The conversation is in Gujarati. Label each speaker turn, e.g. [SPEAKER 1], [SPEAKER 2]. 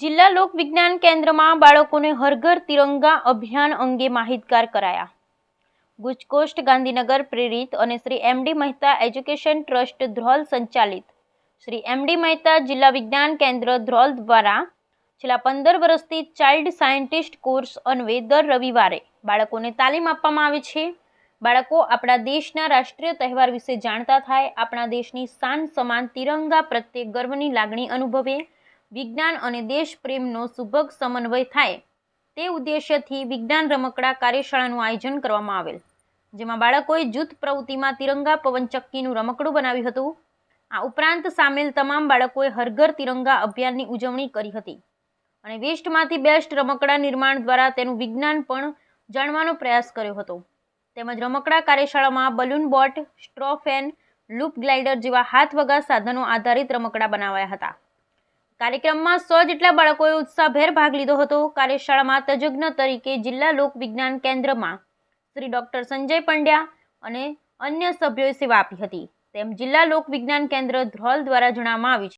[SPEAKER 1] જિલ્લા લોક વિજ્ઞાન કેન્દ્રમાં બાળકોને હરઘર તિરંગા અભિયાન અંગે માહિતગાર કરાયા. ગુજકોસ્ટ ગાંધીનગર પ્રેરિત અને Shri MD Mehta education trust Dhrol સંચાલિત. શ્રી એમડી મહેતા જિલ્લા વિજ્ઞાન કેન્દ્ર ધ્રોલ દ્વારા છેલ્લા પંદર વર્ષથી ચાઇલ્ડ સાયન્ટિસ્ટ કોર્સ અન્વે દર રવિવારે બાળકોને તાલીમ આપવામાં આવે છે. બાળકો આપણા દેશના રાષ્ટ્રીય તહેવાર વિશે જાણતા થાય, આપણા દેશની શાન સમાન તિરંગા પ્રત્યે ગર્વની લાગણી અનુભવે વિજ્ઞાન અને દેશ પ્રેમનો સુભગ સમન્વય થાય તે ઉદ્દેશ્યથી વિજ્ઞાન રમકડા કાર્યશાળાનું આયોજન કરવામાં આવેલ, જેમાં બાળકોએ જૂથ પ્રવૃત્તિમાં તિરંગા પવનચક્કીનું રમકડું બનાવ્યું હતું. આ ઉપરાંત સામેલ તમામ બાળકોએ હરઘર તિરંગા અભિયાનની ઉજવણી કરી હતી અને વેસ્ટમાંથી બેસ્ટ રમકડા નિર્માણ દ્વારા તેનું વિજ્ઞાન પણ જાણવાનો પ્રયાસ કર્યો હતો. તેમજ રમકડા કાર્યશાળામાં balloon boat, straw fan, loop glider જેવા હાથ વગા સાધનો આધારિત રમકડા બનાવાયા હતા. કાર્યક્રમમાં સો જેટલા બાળકોએ ઉત્સાહભેર ભાગ લીધો હતો. કાર્યશાળામાં તજજ્ઞ તરીકે જિલ્લા લોક વિજ્ઞાન કેન્દ્રમાં શ્રી ડોક્ટર સંજય પંડ્યા અને અન્ય સભ્યોએ સેવા આપી હતી. તેમ જિલ્લા લોક વિજ્ઞાન કેન્દ્ર ધ્રોલ દ્વારા જણાવવામાં આવ્યું છે.